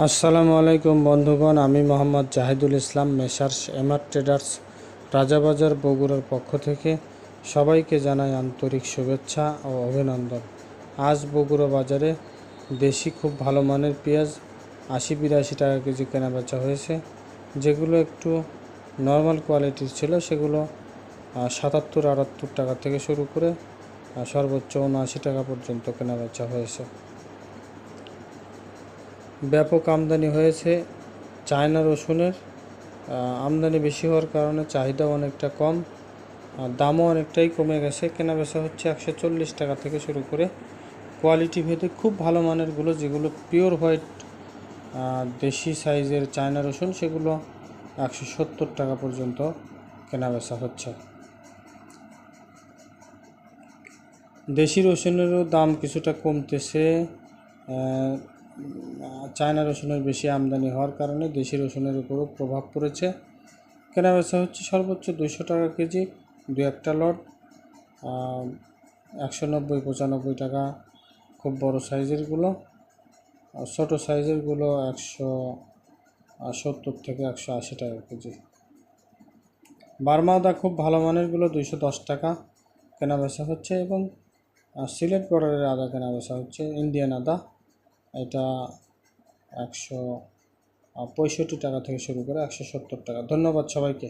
আসসালামু আলাইকুম বন্ধুগণ, আমি Mohammad Jahidul Islam, Messrs MR traders, Rajabazar বগুড়ার পক্ষ থেকে সবাইকে জানাই আন্তরিক শুভেচ্ছা ও অভিনন্দন। আজ বগুড়া বাজারে দেশি খুব ভালো মানের পেঁয়াজ আশি বিরাশি টাকা কেজি কেনা বেচা হয়েছে, যেগুলো একটু নর্মাল কোয়ালিটির ছিল, সেগুলো সাতাত্তর আটাত্তর টাকা থেকে শুরু করে সর্বোচ্চ উনআশি টাকা পর্যন্ত কেনা বেচা হয়েছে। ব্যাপক আমদানি হয়েছে চায়না রসুনের। আমদানি বেশি হওয়ার কারণে চাহিদা অনেকটা কম। দামও অনেকটাই কমে গেছে। কেনা বেচা হচ্ছে একশো চল্লিশ টাকা থেকে শুরু করে কোয়ালিটি ভেদে খুব ভালো মানেরগুলো যেগুলো পিওর হোয়াইট দেশি সাইজের চায়না রসুন, সেগুলো একশো সত্তর টাকা পর্যন্ত কেনা বেচা হচ্ছে। দেশি রসুনেরও দাম কিছুটা কমতেছে। চায়না রসুনের বেশি আমদানি হওয়ার কারণে দেশি রসুনের উপরও প্রভাব পড়েছে। কেনা বেচা হচ্ছে সর্বোচ্চ দুশো টাকা কেজি দু একটা লট একশো নব্বই, পঁচানব্বই টাকা খুব বড় সাইজেরগুলো ছোটো সাইজেরগুলো একশো সত্তর থেকে একশো আশি টাকা কেজি। বার্মা আদা খুব ভালো মানেরগুলো দুইশো দশ টাকা কেনা বেচা হচ্ছে এবং সিলেট বর্ডারের আদা কেনা বেচা হচ্ছে ইন্ডিয়ান আদা। এটা একশো পঁয়ষট্টি টাকা থেকে শুরু করে একশো সত্তর টাকা। ধন্যবাদ সবাইকে।